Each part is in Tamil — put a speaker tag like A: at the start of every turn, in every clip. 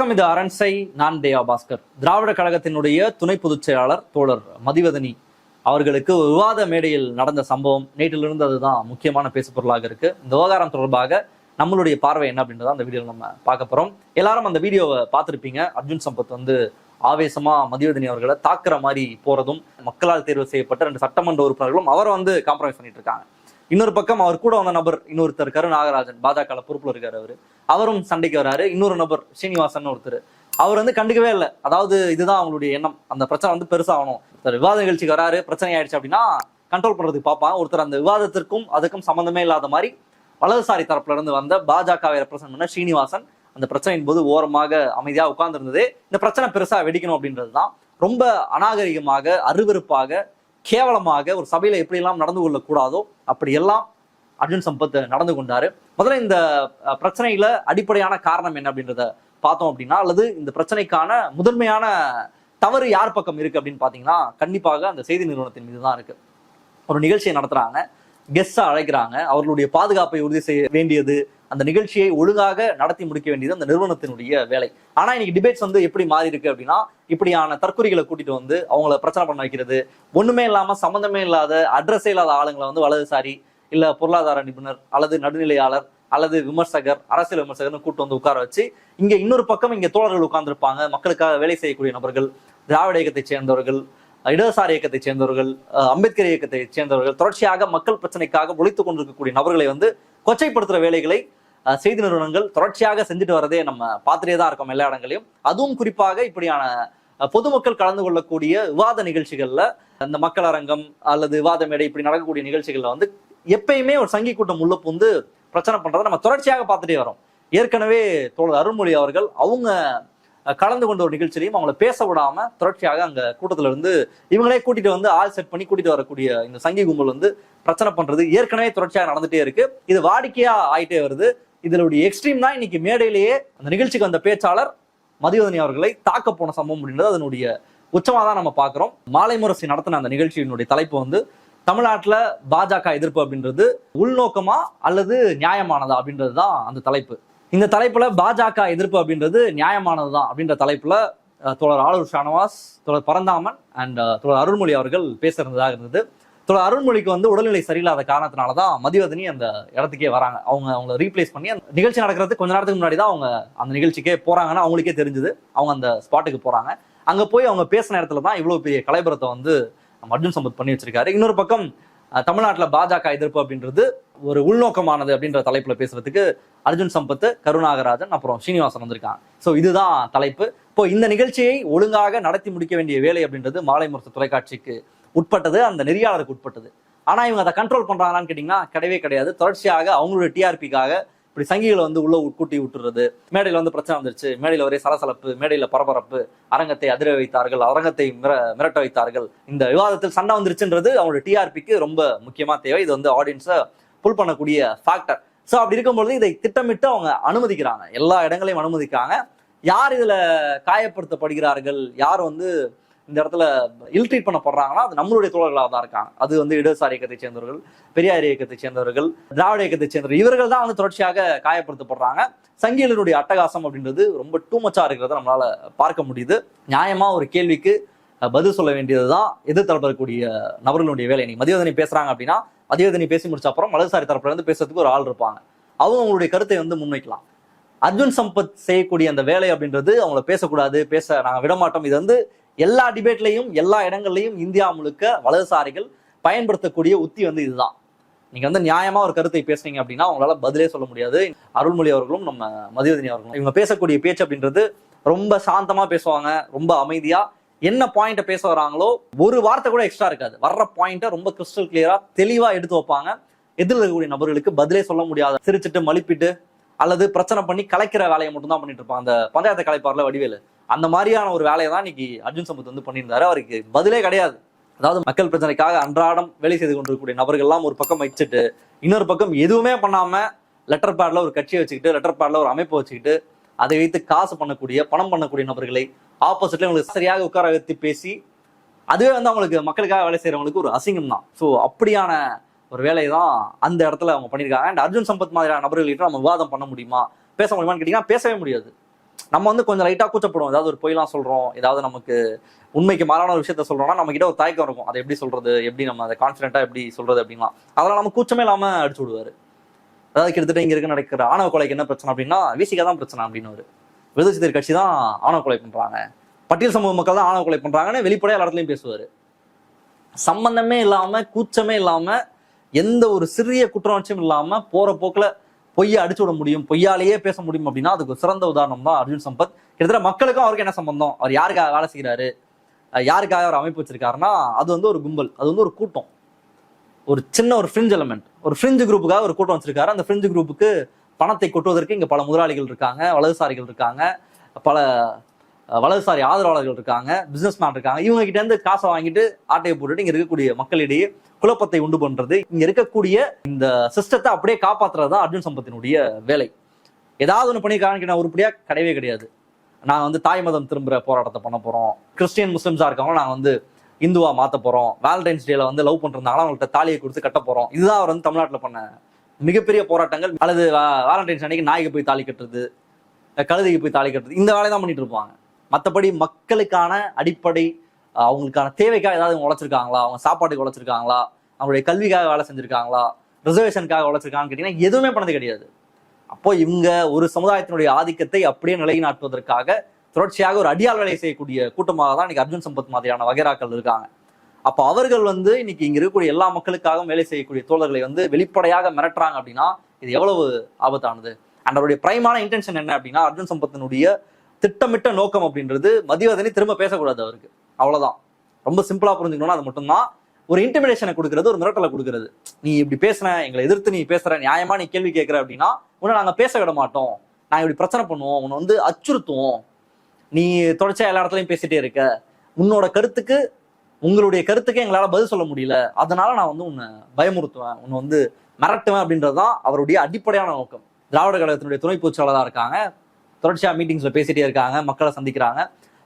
A: வணக்கம் இது அரண்சை நான் தேவா பாஸ்கர். திராவிட கழகத்தினுடைய துணை பொதுச் செயலாளர் தோழர் மதிவதனி அவர்களுக்கு விவாத மேடையில் நடந்த சம்பவம் நேற்றிலிருந்து அதுதான் முக்கியமான பேசு பொருளாக இருக்கு. இந்த விவகாரம் தொடர்பாக நம்மளுடைய பார்வை என்ன அப்படின்றத அந்த வீடியோவில் நம்ம பார்க்க போறோம். எல்லாரும் அந்த வீடியோவை பார்த்துருப்பீங்க. அர்ஜுன் சம்பத் வந்து ஆவேசமா மதிவதனி அவர்களை தாக்குற மாதிரி போறதும் மக்களால் தேர்வு செய்யப்பட்ட ரெண்டு சட்டமன்ற உறுப்பினர்களும் அவரை வந்து காம்ப்ரமைஸ் பண்ணிட்டு இருக்காங்க. இன்னொரு பக்கம் அவர் கூட வந்த நபர் இன்னொருத்தர் கரு நாகராஜன். பாஜக பொறுப்புல இருக்காரு அவரு. அவரும் சண்டைக்கு வராரு. இன்னொரு நபர் ஸ்ரீனிவாசன் ஒருத்தர். அவர் வந்து கண்டுக்கவே இல்லை. அதாவது இதுதான் அவங்களுடைய எண்ணம். அந்த பிரச்சனை வந்து பெருசாகணும். விவாத நிகழ்ச்சிக்கு வராரு பிரச்சனை ஆயிடுச்சு அப்படின்னா கண்ட்ரோல் பண்றதுக்கு பார்ப்பான். ஒருத்தர் அந்த விவாதத்திற்கும் அதுக்கும் சம்மந்தமே இல்லாத மாதிரி வலதுசாரி தரப்புல இருந்து வந்த பாஜகவை ரெப்ரசன்ட் பண்ண ஸ்ரீனிவாசன் அந்த பிரச்சனையின் போது ஓரமாக அமைதியா உட்கார்ந்து இந்த பிரச்சனை பெருசா வெடிக்கணும் அப்படின்றது தான் ரொம்ப அநாகரிகமாக அருவருப்பாக கேவலமாக ஒரு சபையில் எப்படியெல்லாம் நடந்து கொள்ளக்கூடாதோ அப்படியெல்லாம் அர்ஜுன் சம்பத் நடந்து கொண்டாரு. முதல்ல இந்த பிரச்சனையில அடிப்படையான காரணம் என்ன அப்படின்றத பார்த்தோம் அப்படின்னா அல்லது இந்த பிரச்சனைக்கான முதன்மையான தவறு யார் பக்கம் இருக்கு அப்படின்னு பாத்தீங்கன்னா கண்டிப்பாக அந்த செய்தி நிறுவனத்தின் மீது தான் இருக்கு. ஒரு நிகழ்ச்சியை நடத்துறாங்க. கெஸ்டா அழைக்கிறாங்க. அவர்களுடைய பாதுகாப்பை உறுதி செய்ய வேண்டியது அந்த நிகழ்ச்சியை ஒழுங்காக நடத்தி முடிக்க வேண்டியது அந்த நிறுவனத்தினுடைய வேலை. ஆனா இன்னைக்கு டிபேட்ஸ் வந்து எப்படி மாறி இருக்கு அப்படின்னா இப்படியான தற்கொலைகளை கூட்டிட்டு வந்து அவங்கள பிரச்சனை பண்ண வைக்கிறது ஒண்ணுமே இல்லாம சம்பந்தமே இல்லாத அட்ரஸே இல்லாத ஆளுங்களை வந்து வலதுசாரி இல்ல பொருளாதார நிபுணர் அல்லது நடுநிலையாளர் அல்லது விமர்சகர் அரசியல் விமர்சகர்னு கூட்டு வந்து உட்கார வச்சு இங்க இன்னொரு பக்கம் இங்க தோழர்கள் உட்கார்ந்துருப்பாங்க. மக்களுக்காக வேலை செய்யக்கூடிய நபர்கள் திராவிட இயக்கத்தைச் சேர்ந்தவர்கள் இடதுசாரி இயக்கத்தைச் சேர்ந்தவர்கள் அம்பேத்கர் இயக்கத்தைச் சேர்ந்தவர்கள் தொடர்ச்சியாக மக்கள் பிரச்சனைக்காக ஒழித்துக் கொண்டிருக்கக்கூடிய நபர்களை வந்து கொச்சைப்படுத்துற வேலைகளை செய்தி நிறுவனங்கள் தொடர்ச்சியாக செஞ்சுட்டு வரதே நம்ம பார்த்துட்டே தான் இருக்கோம் எல்லா இடங்களையும். அதுவும் குறிப்பாக இப்படியான பொதுமக்கள் கலந்து கொள்ளக்கூடிய விவாத நிகழ்ச்சிகளில் இந்த மக்கள் அரங்கம் அல்லது விவாத மேடை இப்படி நடக்கக்கூடிய நிகழ்ச்சிகளில் வந்து எப்பயுமே ஒரு சங்கி கூட்டம் உள்ள புந்து பிரச்சனை பண்றதை நம்ம தொடர்ச்சியாக பார்த்துட்டே வரோம். ஏற்கனவே தோழர் அருள்மொழி அவர்கள் அவங்க கலந்து கொண்ட ஒரு நிகழ்ச்சியிலையும் அவங்கள பேச விடாம தொடர்ச்சியாக அங்க கூட்டத்துல இருந்து இவங்களே கூட்டிட்டு வந்து ஆள் செட் பண்ணி கூட்டிட்டு வரக்கூடிய இந்த சங்கி கும்பல் வந்து பிரச்சனை பண்றது ஏற்கனவே தொடர்ச்சியாக நடந்துட்டே இருக்கு. இது வாடிக்கையா ஆயிட்டே வருது. இதனுடைய எக்ஸ்ட்ரீம் தான் இன்னைக்கு மேடையிலேயே அந்த நிகழ்ச்சிக்கு வந்த பேச்சாளர் மதிவதனி அவர்களை தாக்க போன சம்பவம் அப்படின்றது அதனுடைய உச்சமாக தான் நம்ம பார்க்குறோம். மாலை முரசி நடத்தின அந்த நிகழ்ச்சியினுடைய தலைப்பு வந்து தமிழ்நாட்டில் பாஜக எதிர்ப்பு அப்படின்றது உள்நோக்கமா அல்லது நியாயமானதா அப்படின்றது தான் அந்த தலைப்பு. இந்த தலைப்புல பாஜக எதிர்ப்பு அப்படின்றது நியாயமானது தான் அப்படின்ற தலைப்புல அஹ், தோழர் ஷானவாஸ் தோழர் பரந்தாமன் அண்ட் தோழர் அருள்மொழி அவர்கள் பேசுறதாக இருந்தது. ஸோ அருள்மொழிக்கு வந்து உடல்நிலை சரியில்லாத காரணத்தினால தான் மதிவதனி அந்த இடத்துக்கே வராங்க. அவங்க அவங்கள ரீப்ளேஸ் பண்ணி அந்த நிகழ்ச்சி நடக்கிறதுக்கு கொஞ்ச நேரத்துக்கு முன்னாடி தான் அவங்க அந்த நிகழ்ச்சிக்கே போறாங்கன்னு அவங்களுக்கே தெரிஞ்சது. அவங்க அந்த ஸ்பாட்டுக்கு போறாங்க. அங்க போய் அவங்க பேசின இடத்துல தான் இவ்வளவு பெரிய கலைபுரத்தை வந்து அர்ஜுன் சம்பத் பண்ணி வச்சிருக்காரு. இன்னொரு பக்கம் தமிழ்நாட்டில் தமிழ்நாட்டுல பாஜக எதிர்ப்பு அப்படின்றது ஒரு உள்நோக்கமானது அப்படின்ற தலைப்புல பேசுறதுக்கு அர்ஜுன் சம்பத் கருணாகராஜன் அப்புறம் ஸ்ரீனிவாசன் வந்திருக்காங்க. ஸோ இதுதான் தலைப்பு. இப்போ இந்த நிகழ்ச்சியை ஒழுங்காக நடத்தி முடிக்க வேண்டிய வேலை அப்படின்றது மாலை முரசு தொலைக்காட்சிக்கு உட்பட்டது அந்த நெறியாளருக்கு உட்பட்டது. ஆனா இவங்க அதை கண்ட்ரோல் பண்றாங்களான்னு கேட்டீங்கன்னா கிடையவே கிடையாது. தொடர்ச்சியாக அவங்களுடைய டிஆர்பிக்காக இப்படி சங்கிகளை வந்து உள்ள கூட்டி விட்டுறது. மேடையில் வந்து பிரச்சனை வந்துருச்சு. மேடையில் ஒரே சலசலப்பு மேடையில் பரபரப்பு அரங்கத்தை அதிர வைத்தார்கள் அரங்கத்தை மிர மிரட்ட வைத்தார்கள். இந்த விவாதத்தில் சண்டை வந்துருச்சுன்றது அவங்களோட டிஆர்பிக்கு ரொம்ப முக்கியமா தேவை. இது வந்து ஆடியன்ஸை புல் பண்ணக்கூடிய ஃபேக்டர் ஸோ அப்படி இருக்கும்பொழுது இதை திட்டமிட்டு அவங்க அனுமதிக்கிறாங்க. எல்லா இடங்களையும் அனுமதிக்காங்க யார் இதில் காயப்படுத்தப்படுகிறார்கள்? யார் வந்து இந்த இடத்துல இல்ட்ரீட் பண்ணப்படுறாங்கன்னா அது நம்மளுடைய தோழர்களாக தான் இருக்காங்க. அது வந்து இடதுசாரி இயக்கத்தை சேர்ந்தவர்கள் பெரியார் இயக்கத்தை சேர்ந்தவர்கள் திராவிட இயக்கத்தை சேர்ந்தவர்கள் இவர்கள் தான் வந்து தொடர்ச்சியாக காயப்படுத்தப்படுறாங்க. சங்கிகளுடைய அட்டகாசம் அப்படின்றது ரொம்ப டூ மச்சா இருக்கிறத நம்மளால பார்க்க முடியுது. நியாயமா ஒரு கேள்விக்கு பதில் சொல்ல வேண்டியதுதான் எதிர் இருக்கக்கூடிய நபர்களுடைய வேலை. நீ மதியோதனி பேசுறாங்க அப்படின்னா மதியோதனி பேசி முடிச்ச அப்புறம் வலதுசாரி தரப்புல இருந்து பேசுறதுக்கு ஒரு ஆள் இருப்பாங்க. அவங்க அவங்களுடைய கருத்தை வந்து முன்வைக்கலாம். அர்ஜுன் சம்பத் செய்யக்கூடிய அந்த வேலை அப்படின்றது அவங்கள பேசக்கூடாது பேச நாங்கள் விடமாட்டோம். இது வந்து எல்லா டிபேட்லையும் எல்லா இடங்கள்லையும் இந்தியா முழுக்க வலதுசாரிகள் பயன்படுத்தக்கூடிய உத்தி வந்து இதுதான். நீங்க வந்து நியாயமா ஒரு கருத்தை பேசுனீங்க அப்படின்னா அவங்களால பதிலே சொல்ல முடியாது. அருள்மொழி அவர்களும் நம்ம மதிவதனி அவர்களும். இவங்க பேசக்கூடிய பேச்சு அப்படின்றது ரொம்ப சாந்தமா பேசுவாங்க ரொம்ப அமைதியா. என்ன பாயிண்ட்டை பேச வராங்களோ ஒரு வார்த்தை கூட எக்ஸ்ட்ரா இருக்காது. வர்ற பாயிண்ட்டை ரொம்ப கிறிஸ்டல் கிளியரா தெளிவா எடுத்து வைப்பாங்க. எதிரில் இருக்கக்கூடிய நபர்களுக்கு பதிலே சொல்ல முடியாத. சிரிச்சிட்டு மலிப்பிட்டு அல்லது பிரச்சனை பண்ணி கலைக்கிற வேலையை மட்டும் தான் பண்ணிட்டு இருப்பாங்க. அந்த பஞ்சாயத்தை கலைப்பார்ல வடிவேலு. அந்த மாதிரியான ஒரு வேலையை தான் இன்னைக்கு அர்ஜுன் சம்பத் வந்து பண்ணியிருந்தாரு. அவருக்கு பதிலே கிடையாது. அதாவது மக்கள் பிரச்சனைக்காக அன்றாடம் வேலை செய்து கொண்டிருக்கக்கூடிய நபர்கள்லாம் ஒரு பக்கம் வச்சுட்டு இன்னொரு பக்கம் எதுவுமே பண்ணாம லெட்டர் பேட்ல ஒரு கட்சியை வச்சுக்கிட்டு லெட்டர் பேட்ல ஒரு அமைப்பை வச்சுக்கிட்டு அதை வைத்து காசு பண்ணக்கூடிய பணம் பண்ணக்கூடிய நபர்களை ஆப்போசிட்ல உங்களுக்கு சரியாக உட்கார வைத்து பேசி அதுவே வந்து அவங்களுக்கு மக்களுக்காக வேலை செய்யறவங்களுக்கு ஒரு அசிங்கம் தான். ஸோ அப்படியான ஒரு வேலையை தான் அந்த இடத்துல அவங்க பண்ணியிருக்காங்க. அண்ட் அர்ஜுன் சம்பத் மாதிரியான நபர்கள்கிட்ட நம்ம விவாதம் பண்ண முடியுமா? பேச முடியுமான்னு கேட்டிங்கன்னா பேசவே முடியாது. நம்ம வந்து கொஞ்சம் லைட்டா கூச்சப்படுவோம். ஏதாவது ஒரு பொய்லாம் சொல்றோம் ஏதாவது நமக்கு உண்மைக்கு மாறான ஒரு விஷயத்த சொல்றோம்னா நம்ம கிட்ட ஒரு தயக்கம் இருக்கும். அதை எப்படி சொல்றது எப்படி நம்ம அதை கான்ஃபிடென்ட்டாக எப்படி சொல்றது அப்படின்லாம். அதெல்லாம் நம்ம கூச்சமே இல்லாம அடிச்சு விடுவாரு. அதாவது கிட்டத்தட்ட இங்க இருக்க நடக்கிற ஆணவ கொலைக்கு என்ன பிரச்சனை அப்படின்னா விசிகா தான் பிரச்சனை அப்படின்னு ஒரு விடுதலை தீர் கட்சி தான் ஆணவ கொலை பண்றாங்க. பட்டியல் சமூக மக்கள் தான் ஆணவ கொலை பண்றாங்கன்னு வெளிப்படையாக எல்லா இடத்துலயும் பேசுவாரு. சம்பந்தமே இல்லாம கூச்சமே இல்லாம எந்த ஒரு சிறிய குற்றவாட்சியும் இல்லாம போற போக்குல பொய்யை அடிச்சு விட முடியும் பொய்யாலேயே பேச முடியும் அப்படின்னா அதுக்கு சிறந்த உதாரணம் தான் அர்ஜுன் சம்பத். கிட்டத்தட்ட மக்களுக்கும் அவருக்கு என்ன சம்பந்தம்? அவர் யாருக்காக வேலை செய்கிறாரு யாருக்காக அவர் அமைப்பு வச்சிருக்காருன்னா அது வந்து ஒரு கும்பல் அது வந்து ஒரு கூட்டம். ஒரு சின்ன ஒரு ஃப்ரிஞ்ச் எலமெண்ட் ஒரு ஃப்ரிஞ்சு குரூப்புக்காக ஒரு கூட்டம் வச்சிருக்காரு. அந்த ஃப்ரிஞ்சு குரூப்புக்கு பணத்தை கொட்டுவதற்கு இங்கே பல முதலாளிகள் இருக்காங்க வலதுசாரிகள் இருக்காங்க பல வலதுசாரி ஆதரவாளர்கள் இருக்காங்க பிசினஸ் மேன் இருக்காங்க. இவங்க கிட்ட இருந்து காசை வாங்கிட்டு ஆட்டையை போட்டுட்டு இங்க இருக்கக்கூடிய மக்களிடையே குழப்பத்தை உண்டு பண்றது. இங்க இருக்கக்கூடிய இந்த சிஸ்டத்தை அப்படியே காப்பாத்துறது தான் அர்ஜுன் சம்பத்தினுடைய வேலை. ஏதாவது ஒன்று பண்ணியிருக்காங்க நான் உருப்படியா கிடையவே கிடையாது. நாங்க வந்து தாய் மதம் திரும்புற போராட்டத்தை பண்ண போறோம். கிறிஸ்டியன் முஸ்லிம்ஸா இருக்கவங்க நாங்க வந்து இந்துவா மாத்த போறோம். வேலண்டைன்ஸ் டேல வந்து லவ் பண்றதுனால அவங்கள்ட்ட தாலியை கொடுத்து கட்ட போறோம். இதுதான் அவர் வந்து தமிழ்நாட்டில் பண்ண மிகப்பெரிய போராட்டங்கள். அல்லது வேலண்டைன்ஸ் அன்னைக்கு நாய்க்கு போய் தாலி கட்டுறது கழுதைக்கு போய் தாலி கட்டுறது இந்த வேலையை தான் பண்ணிட்டு இருப்பாங்க. மற்றபடி மக்களுக்கான அடிப்படை அவங்களுக்கான தேவைக்காக ஏதாவது உழைச்சிருக்காங்களா? அவங்க சாப்பாட்டுக்கு உழைச்சிருக்காங்களா? அவங்களுடைய கல்விக்காக வேலை செஞ்சிருக்காங்களா? ரிசர்வேஷனுக்காக உழைச்சிருக்காங்கன்னு கேட்டீங்கன்னா எதுவுமே பண்ணது கிடையாது. அப்போ இவங்க ஒரு சமுதாயத்தினுடைய ஆதிக்கத்தை அப்படியே நிலைநாட்டுவதற்காக தொடர்ச்சியாக ஒரு அடியால் வேலை செய்யக்கூடிய கூட்டமாக தான் இன்னைக்கு அர்ஜுன் சம்பத் மாதிரியான வகைராக்கள் இருக்காங்க. அப்போ அவர்கள் வந்து இன்னைக்கு இங்க இருக்கக்கூடிய எல்லா மக்களுக்காகவும் வேலை செய்யக்கூடிய தோழர்களை வந்து வெளிப்படையாக மிரட்டுறாங்க அப்படின்னா இது எவ்வளவு ஆபத்தானது? அண்ட் அவருடைய பிரைமான இன்டென்ஷன் என்ன அப்படின்னா அர்ஜுன் சம்பத்தினுடைய திட்டமிட்ட நோக்கம் அப்படின்றது மதிவதனி திரும்ப பேசக்கூடாது அவருக்கு. அவ்வளவுதான். ரொம்ப சிம்பிளா புரிஞ்சுக்கணும்னா அது மட்டும்தான். ஒரு இன்டிமிடேஷனை கொடுக்கறது ஒரு மிரட்டலை கொடுக்கறது. நீ இப்படி பேசுன எங்களை எதிர்த்து நீ பேசுற நியாயமா நீ கேள்வி கேட்கற அப்படின்னா உன்னை நாங்க பேச விட மாட்டோம். நான் இப்படி பிரச்சனை பண்ணுவோம் உன்னை வந்து அச்சுறுத்துவோம். நீ தொடர்ச்சியா எல்லா இடத்துலயும் பேசிட்டே இருக்க. உன்னோட கருத்துக்கு உங்களுடைய கருத்துக்கு எங்களால பதில் சொல்ல முடியல. அதனால நான் வந்து உன்னை பயமுறுத்துவேன். உன்னை வந்து மிரட்டுவேன் அப்படின்றதுதான் அவருடைய அடிப்படையான நோக்கம். திராவிட கழகத்தினுடைய துணை பொதுச்செயலாளராக இருக்காங்க. தொடர்ச்சியாக மீட்டிங்ஸில் பேசிட்டே இருக்காங்க மக்களை சந்திக்கிறாங்க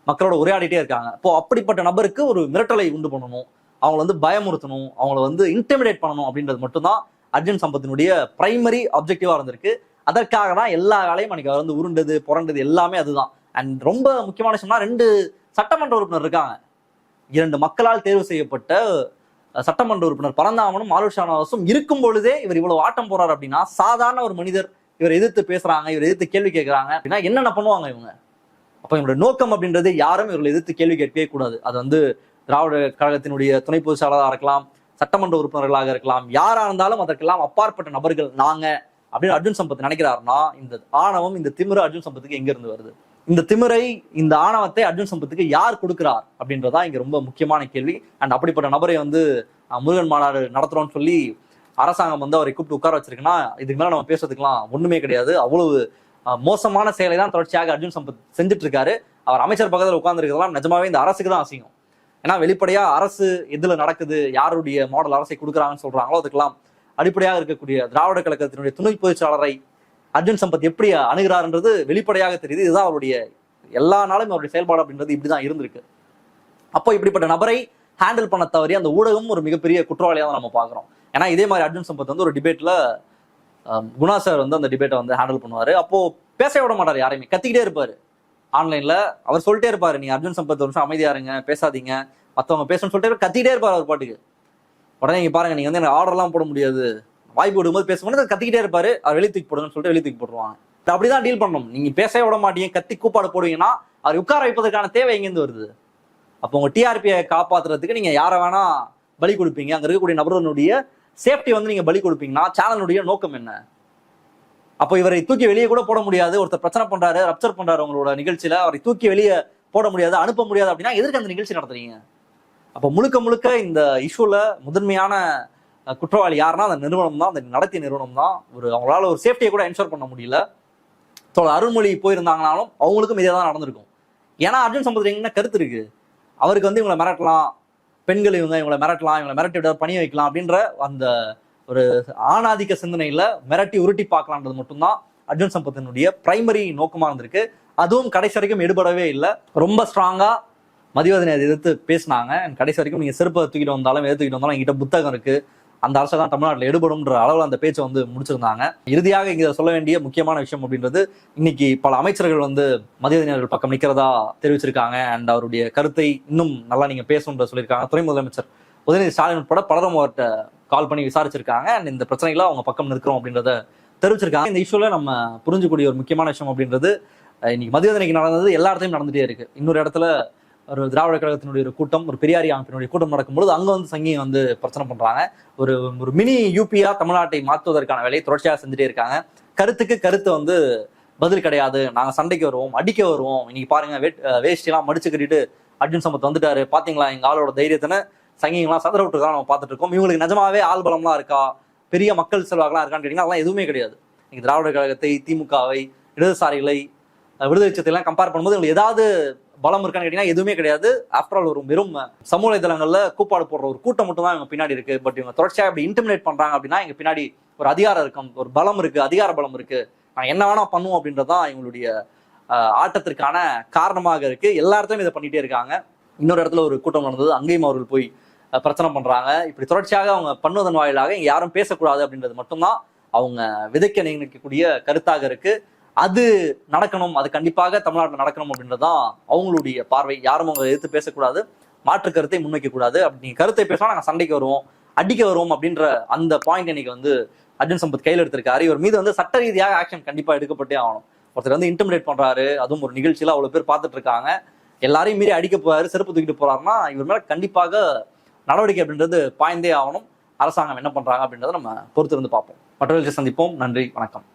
A: மக்களோட உரையாடிட்டே இருக்காங்க. இப்போ அப்படிப்பட்ட நபருக்கு ஒரு மிரட்டலை உண்டு பண்ணணும். அவங்கள வந்து பயமுறுத்தணும். அவங்கள வந்து இன்டிமிடேட் பண்ணணும் அப்படின்றது மட்டும்தான் அர்ஜுன் சம்பத்தினுடைய பிரைமரி அப்ஜெக்டிவாக இருந்திருக்கு. அதற்காக தான் எல்லா வேலையும் அன்னைக்கு அவர் வந்து உருண்டது புரண்டது எல்லாமே அதுதான். அண்ட் ரொம்ப முக்கியமான விஷயம்னா ரெண்டு சட்டமன்ற உறுப்பினர் இருக்காங்க. இரண்டு மக்களால் தேர்வு செய்யப்பட்ட சட்டமன்ற உறுப்பினர் பரந்தாமனும் மாலுஷ் ஷானவாசும் இருக்கும் பொழுதே இவர் இவ்வளவு ஆட்டம் போறாரு அப்படின்னா சாதாரண ஒரு மனிதர் இவர் எதிர்த்து பேசுறாங்க இவர் எதிர்த்து கேள்வி கேட்கறாங்க. அப்படின்னா என்னென்ன பண்ணுவாங்க இவங்க? அப்ப இவங்களோட நோக்கம் அப்படின்றது யாரும் இவர்களை எதிர்த்து கேள்வி கேட்கவே கூடாது. அது வந்து திராவிட கழகத்தினுடைய துணை பொதுச் செயலாளராக இருக்கலாம் சட்டமன்ற உறுப்பினர்களாக இருக்கலாம் யாரா இருந்தாலும் அதற்கெல்லாம் அப்பாற்பட்ட நபர்கள் நாங்க அப்படின்னு அர்ஜுன் சம்பத் நினைக்கிறாருன்னா இந்த ஆணவம் இந்த திமிர அர்ஜுன் சம்பத்துக்கு எங்க இருந்து வருது? இந்த திமிரை இந்த ஆணவத்தை அர்ஜுன் சம்பத்துக்கு யார் கொடுக்கிறார் அப்படின்றதா இங்க ரொம்ப முக்கியமான கேள்வி. அண்ட் அப்படிப்பட்ட நபரை வந்து முருகன் மாநாடு நடத்துறோம்னு சொல்லி அரசாங்கம் வந்து அவரை கூப்பிட்டு உட்கார வச்சிருக்குன்னா இதுக்கு மேலே நம்ம பேசுறதுக்குலாம் ஒண்ணுமே கிடையாது. அவ்வளவு மோசமான செயலை தான் தொடர்ச்சியாக அர்ஜுன் சம்பத் செஞ்சுட்டு இருக்காரு அவர் அமைச்சர் பக்கத்தில் உட்கார்ந்துருக்கிறதுலாம் நிஜமாவே இந்த அரசுக்கு தான் அசிங்கம். ஏன்னா வெளிப்படையா அரசு எதுல நடக்குது யாருடைய மாடல் அரசை கொடுக்குறாங்கன்னு சொல்றாங்களோ அதுக்கெல்லாம் அடிப்படையாக இருக்கக்கூடிய திராவிட கழகத்தினுடைய துணை பொதுச்சாளரை அர்ஜுன் சம்பத் எப்படி அணுகிறாருன்றது வெளிப்படையாக தெரியுது. இதுதான் அவருடைய எல்லா நாளும் அவருடைய செயல்பாடு அப்படின்றது இப்படிதான் இருந்திருக்கு. அப்போ இப்படிப்பட்ட நபரை ஹேண்டில் பண்ண தவறி அந்த ஊடகம் ஒரு மிகப்பெரிய குற்றவாளியாக தான் நம்ம பார்க்குறோம். ஏன்னா இதே மாதிரி அர்ஜுன் சம்பத் வந்து ஒரு டிபேட்ல குணா சார் வந்து அந்த டிபேட்டை வந்து ஹேண்டில் பண்ணுவாரு. அப்போ பேச விட மாட்டார் யாரையுமே. கத்திக்கிட்டே இருப்பார். ஆன்லைனில் அவர் சொல்லிட்டே இருப்பார் நீ அர்ஜுன் சம்பத் ஒரு நிமிஷம் அமைதியாக இருங்க பேசாதீங்க. மற்றவங்க பேசணும்னு சொல்லிட்டு கத்திக்கிட்டே இருப்பார் அவர் பாட்டுக்கு. உடனே நீங்கள் பாருங்க நீங்கள் வந்து எனக்கு ஆர்டர்லாம் போட முடியாது. வாய்ப்பு விடும்போது பேசும்போது கத்திக்கிட்டே இருப்பார். அவர் வெளியே தூக்கி போடுங்கன்னு சொல்லிட்டு வெளியே தூக்கி போட்டுருவாங்க. அப்படி தான் டீல் பண்ணணும். நீங்கள் பேசவே விட மாட்டீங்க. கத்தி கூப்பாடு போடுவீங்கன்னா அவர் உட்கார வைப்பதற்கான தேவை எங்கேருந்து வருது? அப்போ உங்கள் டிஆர்பியை காப்பாத்துறதுக்கு நீங்கள் யாரை வேணால் பலி கொடுப்பீங்க. அங்கே இருக்கக்கூடிய நபர்களுடைய சேஃப்டி வந்து நீங்க பலி கொடுப்பீங்கன்னா சேனலுடைய நோக்கம் என்ன? அப்போ இவரை தூக்கி வெளியே கூட போட முடியாது. ஒருத்தர் பிரச்சனை பண்றாரு ரப்சர் பண்றாரு உங்களோட நிகழ்ச்சியில. அவரை தூக்கி வெளியே போட முடியாது அனுப்ப முடியாது அப்படின்னா எதற்கு அந்த நிகழ்ச்சி நடத்துறீங்க? அப்போ முழுக்க முழுக்க இந்த இஷ்யூல முதன்மையான குற்றவாளி யாருன்னா அந்த நிறுவனம் தான். அந்த நடத்திய நிறுவனம் தான். ஒரு அவங்களால ஒரு சேஃப்டியை கூட என்ஷோர் பண்ண முடியல. ஸோ அருள்மொழி போயிருந்தாங்கனாலும் அவங்களுக்கும் இதே தான் நடந்திருக்கும். ஏன்னா அர்ஜுன் சம்பந்தரிங்கன்னா என்ன கருத்து இருக்கு. அவருக்கு வந்து இவங்களை மிரட்டலாம். பெண்கள் இவங்க இவங்களை மிரட்டலாம் இவங்களை மிரட்டி விட பணி வைக்கலாம் அப்படின்ற அந்த ஒரு ஆணாதிக்க சிந்தனையில மிரட்டி உருட்டி பார்க்கலான்றது மட்டும்தான் அர்ஜுன் சம்பத்தினுடைய பிரைமரி நோக்கமாக இருந்திருக்கு. அதுவும் கடைசி வரைக்கும் எடுபடவே இல்லை. ரொம்ப ஸ்ட்ராங்கா மதிவதனை அதை எதிர்த்து பேசினாங்க. கடைசி வரைக்கும் நீங்க செருப்பை தூக்கிட்டு வந்தாலும் எதிர்த்துக்கிட்டு வந்தாலும் என்கிட்ட புத்தகம் இருக்கு. அந்த அரசு தான் தமிழ்நாட்டில் எடுபடும்ன்ற அளவில் அந்த பேச்சை வந்து முடிச்சிருந்தாங்க. இறுதியாக இங்கே சொல்ல வேண்டிய முக்கியமான விஷயம் அப்படின்றது இன்னைக்கு பல அமைச்சர்கள் வந்து மதியதினர்கள் பக்கம் நிற்கிறதா தெரிவிச்சிருக்காங்க. அண்ட் அவருடைய கருத்தை இன்னும் நல்லா நீங்கள் பேசணுன்ற சொல்லியிருக்காங்க. துணை முதலமைச்சர் உதயநிதி ஸ்டாலின் உட்பட பலரும் அவர்கிட்ட கால் பண்ணி விசாரிச்சிருக்காங்க. அண்ட் இந்த பிரச்சனைகளை அவங்க பக்கம் நிற்கிறோம் அப்படின்றத தெரிவிச்சிருக்காங்க. இந்த இஷ்யூல நம்ம புரிஞ்சுக்கூடிய ஒரு முக்கியமான விஷயம் அப்படின்றது இன்னைக்கு மதியதனைக்கு நடந்தது எல்லா இடத்துலையும் நடந்துட்டே இருக்கு. இன்னொரு இடத்துல ஒரு திராவிட கழகத்தினுடைய ஒரு கூட்டம் ஒரு பெரியாரி அமைப்பினுடைய கூட்டம் நடக்கும்பொழுது அங்க வந்து சங்கிங்க வந்து பிரச்சனை பண்றாங்க. ஒரு ஒரு மினி யூபியா தமிழ்நாட்டை மாற்றுவதற்கான வேலையை தொடர்ச்சியாக செஞ்சுட்டே இருக்காங்க. கருத்துக்கு கருத்து வந்து பதில் கிடையாது. நாங்க சண்டைக்கு வருவோம் அடிக்க வருவோம். இன்னைக்கு பாருங்க வேட் வேஷ்டிலாம் மடிச்சு கட்டிட்டு அர்ஜுன் சம்பத் வந்துட்டாரு. பாத்தீங்களா? எங்க ஆளோட தைரியத்தின சங்கிங்கெல்லாம் சதுர விட்டுருக்கா நம்ம பார்த்துட்டு இருக்கோம். இவங்களுக்கு நிஜமாவே ஆள் பலம்லாம் இருக்கா? பெரிய மக்கள் செல்வாக்கெல்லாம் இருக்கான்னு கேட்டீங்கன்னா அதெல்லாம் எதுவுமே கிடையாது. இன்னைக்கு திராவிட கழகத்தை திமுகவை இடதுசாரிகளை விடுதலை சத்தையெல்லாம் எல்லாம் கம்பேர் பண்ணும்போது உங்களுக்கு ஏதாவது பலம் இருக்கான்னு கேட்டீங்கன்னா எதுவுமே கிடையாது. ஆஃப்டர் ஆல் ஒரு வெறும் சமூக வலைதளங்கள்ல கூப்பாடு போடுற ஒரு கூட்டம் மட்டும் தான் இவங்க பின்னாடி இருக்கு. பட் இவங்க தொடர்ச்சியாக இப்படி இன்டிமினேட் பண்றாங்க அப்படின்னா இங்க பின்னாடி ஒரு அதிகாரம் இருக்கும். ஒரு பலம் இருக்கு அதிகார பலம் இருக்கு. நான் என்ன வேணா பண்ணுவோம் அப்படின்றதான் இவங்களுடைய ஆட்டத்திற்கான காரணமாக இருக்கு. எல்லா இடத்துலயும் இதை பண்ணிட்டே இருக்காங்க. இன்னொரு இடத்துல ஒரு கூட்டம் நடந்தது. அங்கேயும் அவர்கள் போய் பிரச்சனை பண்றாங்க. இப்படி தொடர்ச்சியாக அவங்க பண்ணுவதன் வாயிலாக இங்க யாரும் பேசக்கூடாது அப்படின்றது மட்டும்தான் அவங்க விதைக்க நினைக்கக்கூடிய கருத்தாக இருக்கு. அது நடக்கணும் அது கண்டிப்பாக தமிழ்நாட்டில் நடக்கணும் அப்படின்றதான் அவங்களுடைய பார்வை. யாரும் அவங்க எதிர்த்து பேசக்கூடாது மாற்று கருத்தை முன்வைக்க கூடாது அப்படி நீங்க கருத்தை பேசினா நாங்கள் சண்டைக்கு வருவோம் அடிக்க வருவோம் அப்படின்ற அந்த பாயிண்ட் இன்னைக்கு வந்து அர்ஜுன் சம்பத் கையில் எடுத்திருக்காரு. இவர் மீது வந்து சட்ட ரீதியாக ஆக்ஷன் கண்டிப்பாக எடுக்கப்பட்டே ஆகணும். ஒருத்தர் வந்து இன்டிமிடேட் பண்றாரு அதுவும் ஒரு நிகழ்ச்சியில அவ்வளவு பேர் பார்த்துட்டு இருக்காங்க. எல்லாரையும் மீறி அடிக்க போறாரு செருப்பு தூக்கிட்டு போறாருன்னா இவர் மேல கண்டிப்பாக நடவடிக்கை அப்படின்றது பாய்ந்தே ஆகணும். அரசாங்கம் என்ன பண்றாங்க அப்படின்றத நம்ம பொறுத்திருந்து பார்ப்போம். மற்றவர்களுக்கு சந்திப்போம். நன்றி வணக்கம்.